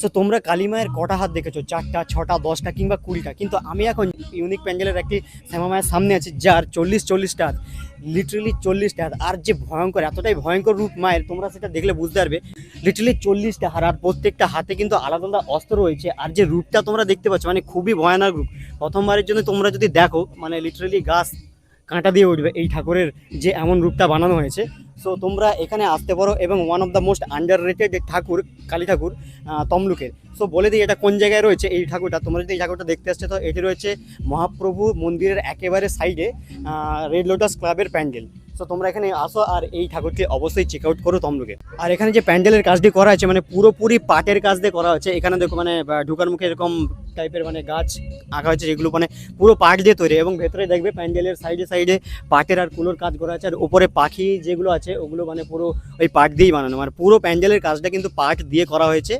So তোমরা কালিমায়ের কটা হাত দেখেছ? চারটা, ছটা, দশটা কিংবা কুড়িটা? কিন্তু আমি এখন ইউনিক প্যান্ডেলের একটি শ্যামা মায়ের সামনে আছি, যার চল্লিশ, চল্লিশটা হাত লিটারেলি চল্লিশটা হাত। আর যে ভয়ঙ্কর, এতটাই ভয়ঙ্কর রূপ মায়ের, তোমরা সেটা দেখলে বুঝতে পারবে লিটারেলি চল্লিশটা হাত। আর প্রত্যেকটা হাতে কিন্তু আলাদা আলাদা অস্ত্র রয়েছে। আর যে রূপটা তোমরা দেখতে পাচ্ছ মানে খুবই ভয়ানক রূপ। প্রথমবারের জন্য তোমরা যদি দেখো মানে লিটারেলি গাছ কাঁটা দিয়ে উঠবে, এই ঠাকুরের যে এমন রূপটা বানানো হয়েছে সো তোমরা এখানে আসতে পারো এবং one of the most underrated ঠাকুর, কালী ঠাকুর তমলুকের। সো বলে দিই এটা কোন জায়গায় রয়েছে এই ঠাকুরটা। তোমরা যদি এই ঠাকুরটা দেখতে আসছে, তো এটি রয়েছে মহাপ্রভু মন্দিরের একেবারে সাইডে রেড লোটাস ক্লাবের প্যান্ডেল। সো তোমরা এখানে আসো আর এই ঠাকুরকে অবশ্যই চেক আউট করো তমলুকে। আর এখানে যে প্যান্ডেলের কাজটি করা হয়েছে মানে পুরোপুরি পাটের কাজ দিয়ে করা হয়েছে। এখানে দেখো মানে ঢুকার ঢোকার মুখে এরকম টাইপের মানে গাছ আঁকা হয়েছে, যেগুলো মানে পুরো পাট দিয়ে তৈরি। এবং ভেতরে দেখবে প্যান্ডেলের সাইডে সাইডে পাটের আর কুলোর কাজ করা আছে আর উপরে পাখি যেগুলো আছে, ওগুলো মানে পুরো ওই পাট দিয়েই বানানো। মানে পুরো প্যান্ডেলের কাজটা কিন্তু পাট দিয়ে করা হয়েছে।